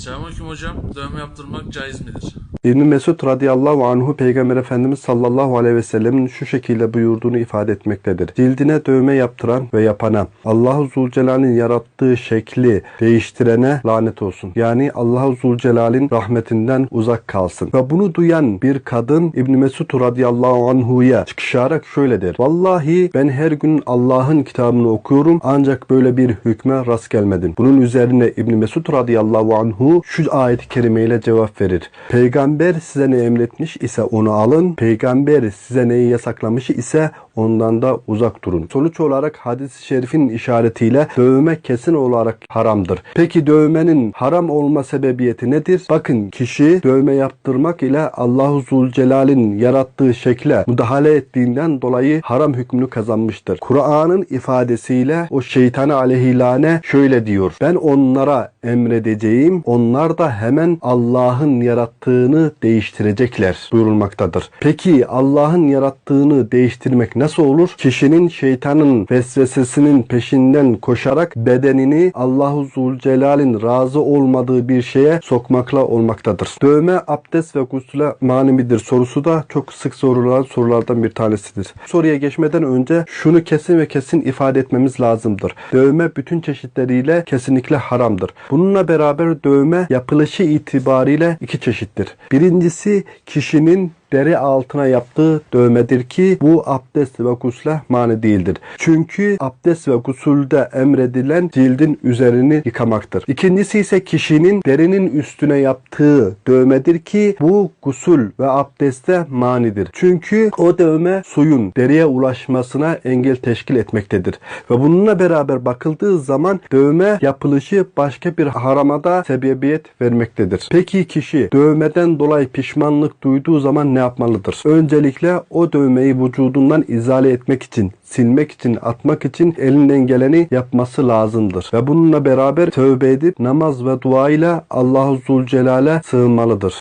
Selamünaleyküm hocam. Dövme yaptırmak caiz midir? İbn Mesud radıyallahu anhu Peygamber Efendimiz sallallahu aleyhi ve sellemin şu şekilde buyurduğunu ifade etmektedir. Cildine dövme yaptıran ve yapana Allahu Zülcelal'in yarattığı şekli değiştirene lanet olsun. Yani Allahu Zülcelal'in rahmetinden uzak kalsın. Ve bunu duyan bir kadın İbn Mesud radıyallahu anhu'ya çıkışarak şöyle der. Vallahi ben her gün Allah'ın kitabını okuyorum ancak böyle bir hükme rast gelmedim. Bunun üzerine İbn Mesud radıyallahu anhu şu ayet-i kerimeyle cevap verir. Peygamber size ne emretmiş ise onu alın. Peygamber size neyi yasaklamış ise ondan da uzak durun. Sonuç olarak hadis-i şerifin işaretiyle dövme kesin olarak haramdır. Peki dövmenin haram olma sebebiyeti nedir? Bakın kişi dövme yaptırmak ile Allahu Zülcelal'in yarattığı şekle müdahale ettiğinden dolayı haram hükmünü kazanmıştır. Kur'an'ın ifadesiyle o şeytana aleyhilane şöyle diyor. Ben onlara emredeceğim. Onlar da hemen Allah'ın yarattığını değiştirecekler buyurulmaktadır. Peki Allah'ın yarattığını değiştirmek nasıl olur? Kişinin şeytanın vesvesesinin peşinden koşarak bedenini Allahu Zülcelal'in razı olmadığı bir şeye sokmakla olmaktadır. Dövme abdest ve gusüle mani midir sorusu da çok sık sorulan sorulardan bir tanesidir. Soruya geçmeden önce şunu kesin ve kesin ifade etmemiz lazımdır. Dövme bütün çeşitleriyle kesinlikle haramdır. Bununla beraber dövme yapılışı itibariyle iki çeşittir. Birincisi kişinin deri altına yaptığı dövmedir ki bu abdest ve gusle mani değildir. Çünkü abdest ve gusulde emredilen cildin üzerini yıkamaktır. İkincisi ise kişinin derinin üstüne yaptığı dövmedir ki bu gusul ve abdeste manidir. Çünkü o dövme suyun deriye ulaşmasına engel teşkil etmektedir. Ve bununla beraber bakıldığı zaman dövme yapılışı başka bir haramada sebebiyet vermektedir. Peki kişi dövmeden dolayı pişmanlık duyduğu zaman ne yapmalıdır? Öncelikle o dövmeyi vücudundan izale etmek için, silmek için, atmak için elinden geleni yapması lazımdır. Ve bununla beraber tövbe edip namaz ve dua ile Allahu Zülcelal'e sığınmalıdır.